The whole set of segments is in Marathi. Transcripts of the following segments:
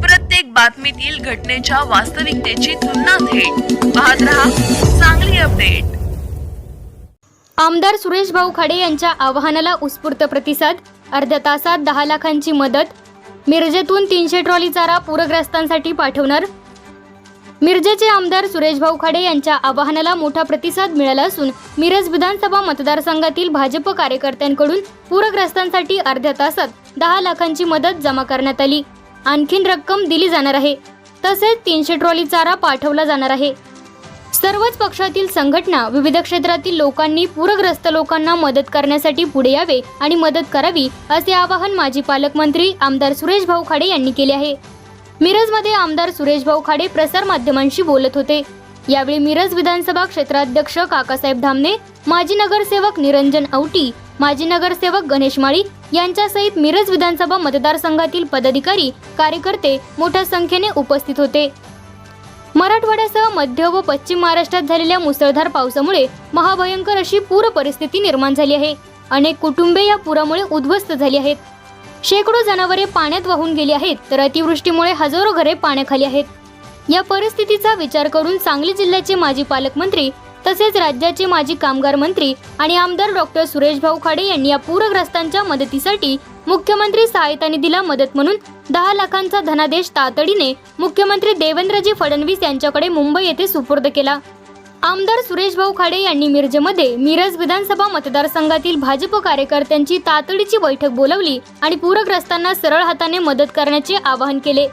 प्रत्येक बातमीतील घटनेच्या वास्तविकतेची तुलना थेट. पाहत रहा चांगली अपडेट. आमदार सुरेश भाऊ खाडे यांच्या आवाहनाला उत्स्फूर्त प्रतिसाद अर्ध्या तासात दहा लाखांची मदत. मिरजेतून तीनशे ट्रॉली चारा पूरग्रस्तांसाठी पाठवणार. मिरजेचे आमदार सुरेश भाऊ खाडे यांच्या आवाहनाला मोठा प्रतिसाद मिळाला असून मिरज विधानसभा मतदारसंघातील भाजप कार्यकर्त्यांकडून पूरग्रस्तांसाठी अर्ध्या तासात दहा लाखांची मदत जमा करण्यात आली. आणखीन रक्कम दिली जाणार आहे. तसेच तीनशे ट्रॉली चारा पाठवला जाणार आहे. सर्वच पक्षातील संघटना विविध क्षेत्रातील लोकांनी पूरग्रस्त लोकांना मदत करण्यासाठी पुढे यावे आणि मदत करावी असे आवाहन माजी पालकमंत्री आमदार सुरेश भाऊ खाडे यांनी केले आहे. मिरजमध्ये आमदार सुरेश भाऊ खाडे प्रसार माध्यमांशी बोलत होते. यावेळी मिरज विधानसभा क्षेत्राध्यक्ष काकासाहेब धामणे माजी नगरसेवक निरंजन औटी माजी नगरसेवक गणेश माळी यांच्यासहित मिरज विधानसभा मतदारसंघातील पदाधिकारी कार्यकर्ते मोठ्या संख्येने उपस्थित होते. मराठवाड्यासह मध्य व पश्चिम महाराष्ट्रात झालेल्या मुसळधार पावसामुळे महाभयंकर अशी पूर परिस्थिती निर्माण झाली आहे. अनेक कुटुंबे या पुरामुळे उद्ध्वस्त झाली आहेत. शेकडो जनावरे पाण्यात वाहून गेली आहेत तर अतिवृष्टीमुळे हजारो घरे पाण्याखाली आहेत. या परिस्थितीचा विचार करून सांगली जिल्ह्याचे माजी पालकमंत्री तसेच राज्याचे माजी कामगार मंत्री आणि आमदार डॉक्टर सुरेश भाऊ खाडे यांनी या पूरग्रस्तांच्या मदतीसाठी मुख्यमंत्री सहायता निधीला मदत म्हणून दहा लाखांचा धनादेश तातडीने मुख्यमंत्री देवेंद्रजी फडणवीस यांच्याकडे मुंबई येथे सुपूर्द केला. आमदार सुरेश भाऊ खाडे यांनी मिरजेमध्ये मिरज विधानसभा मतदारसंघातील भाजप कार्यकर्त्यांची तातडीची बैठक बोलावली आणि पूरग्रस्तांना सरळ हाताने मदत करण्याचे आवाहन केले.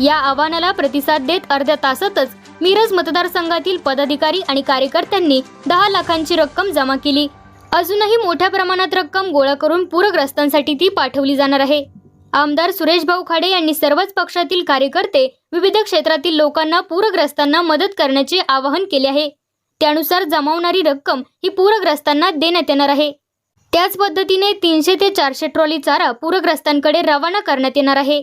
या आव्हानाला प्रतिसाद देत अर्ध्या तासातच मिरज मतदारसंघातील पदाधिकारी आणि कार्यकर्त्यांनी दहा लाखांची रक्कम जमा केली. अजूनही मोठ्या प्रमाणात रक्कम गोळा करून पूरग्रस्तांसाठी ती पाठवली जाणार आहे. आमदार सुरेश भाऊ खाडे यांनी सर्वच पक्षातील कार्यकर्ते विविध क्षेत्रातील लोकांना पूरग्रस्तांना मदत करण्याचे आवाहन केले आहे. त्यानुसार जमावणारी रक्कम ही पूरग्रस्तांना देण्यात येणार आहे. त्याच पद्धतीने तीनशे ते चारशे ट्रॉली चारा पूरग्रस्तांकडे रवाना करण्यात येणार आहे.